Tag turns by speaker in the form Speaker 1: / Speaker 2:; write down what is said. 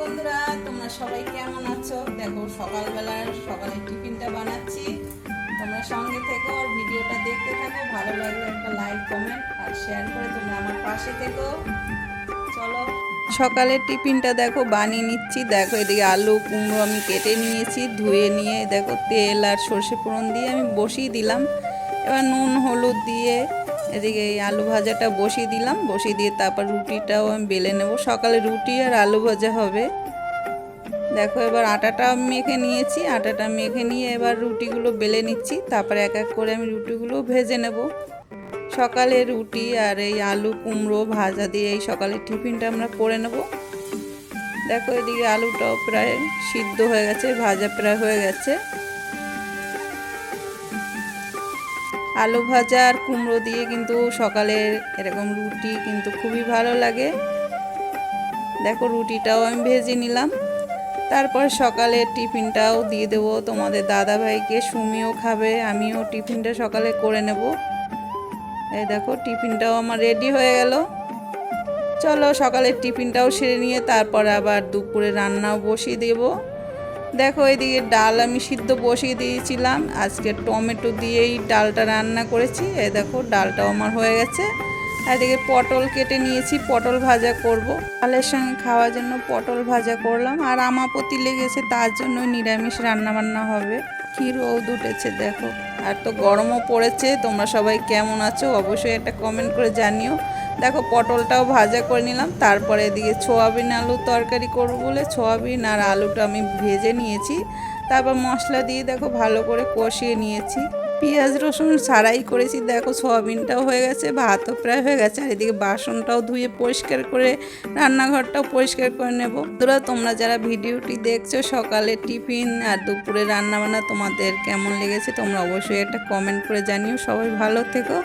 Speaker 1: বন্ধুরা, তোমরা সবাই কেমন আছো? দেখো, সকালবেলার সকালের টিফিনটা বানাচ্ছি। তোমরা সঙ্গে থেকো আর ভিডিওটা দেখতে থাকো। ভালো লাগলে একটা লাইক, কমেন্ট আর শেয়ার করে তোমরা আমার পাশে থেকো। চলো। সকালের টিফিনটা দেখো, বানিয়ে নিচ্ছি। দেখো, এদিকে আলু, কুমড়ো আমি কেটে নিয়েছি, ধুয়ে নিয়ে দেখো তেল আর সর্ষে ফোড়ন দিয়ে আমি বসিয়ে দিলাম। এবার নুন, হলুদ দিয়ে এদিকে এই আলু ভাজাটা বসিয়ে দিলাম, বসিয়ে দিয়ে তারপর রুটিটাও আমি বেলে নেব। সকালে রুটি আর আলু ভাজা হবে। দেখো এবার আটাটা মেখে নিয়েছি, আটাটা মেখে নিয়ে এবার রুটিগুলো বেলে নিচ্ছি, তারপরে এক এক করে আমি রুটিগুলো ভেজে নেব। সকালে রুটি আর এই আলু কুমড়ো ভাজা দিয়ে এই সকালের টিফিনটা আমরা করে নেব। দেখো এদিকে আলুটাও প্রায় সিদ্ধ হয়ে গেছে, ভাজা প্রায় হয়ে গেছে। আলু ভাজা আর কুমড়ো দিয়ে কিন্তু সকালের এরকম রুটি কিন্তু খুবই ভালো লাগে। দেখো রুটিটাও আমি ভেজে নিলাম। তারপর সকালে টিফিনটাও দিয়ে দেবো তোমাদের দাদা ভাইকে সুমিও খাবে, আমিও টিফিনটা সকালে করে নেব। এই দেখো টিফিনটাও আমার রেডি হয়ে গেল। চলো সকালের টিফিনটাও সেরে নিয়ে তারপর আবার দুপুরে রান্নাও বসিয়ে দেবো। দেখো, এদিকে ডাল আমি সিদ্ধ বসিয়ে দিয়েছিলাম। আজকে টমেটো দিয়েই ডালটা রান্না করেছি। এই দেখো, ডালটাও আমার হয়ে গেছে। আর এদিকে পটল কেটে নিয়েছি, পটল ভাজা করব। ডালের সঙ্গে খাওয়ার জন্য পটল ভাজা করলাম। আর আমাপতি লেগেছে, তার জন্য নিরামিষ রান্না বান্না হবে। কি রোদ উঠেছে দেখো। আর তো গরমও পড়েছে, তোমরা সবাই কেমন আছো? অবশ্যই একটা কমেন্ট করে জানিও। দেখো, পটলটাও ভাজা করে নিলাম। তারপরে এদিকে সোয়াবিন আলু তরকারি করব বলে সোয়াবিন আর আলুটা আমি ভেজে নিয়েছি। তারপর মশলা দিয়ে দেখো, ভালো করে কষিয়ে নিয়েছি। পেঁয়াজ, রসুন ছাড়াই করেছি। দেখো, সোয়াবিনটাও হয়ে গেছে, ভাতও প্রায় হয়ে গেছে। আর এদিকে বাসনটাও ধুয়ে পরিষ্কার করে, রান্নাঘরটাও পরিষ্কার করে নেব। তোরা তোমরা যারা ভিডিওটি দেখছ, সকালে টিফিন আর দুপুরে রান্নাবান্না তোমাদের কেমন লেগেছে, তোমরা অবশ্যই একটা কমেন্ট করে জানিও। সবাই ভালো থেকো।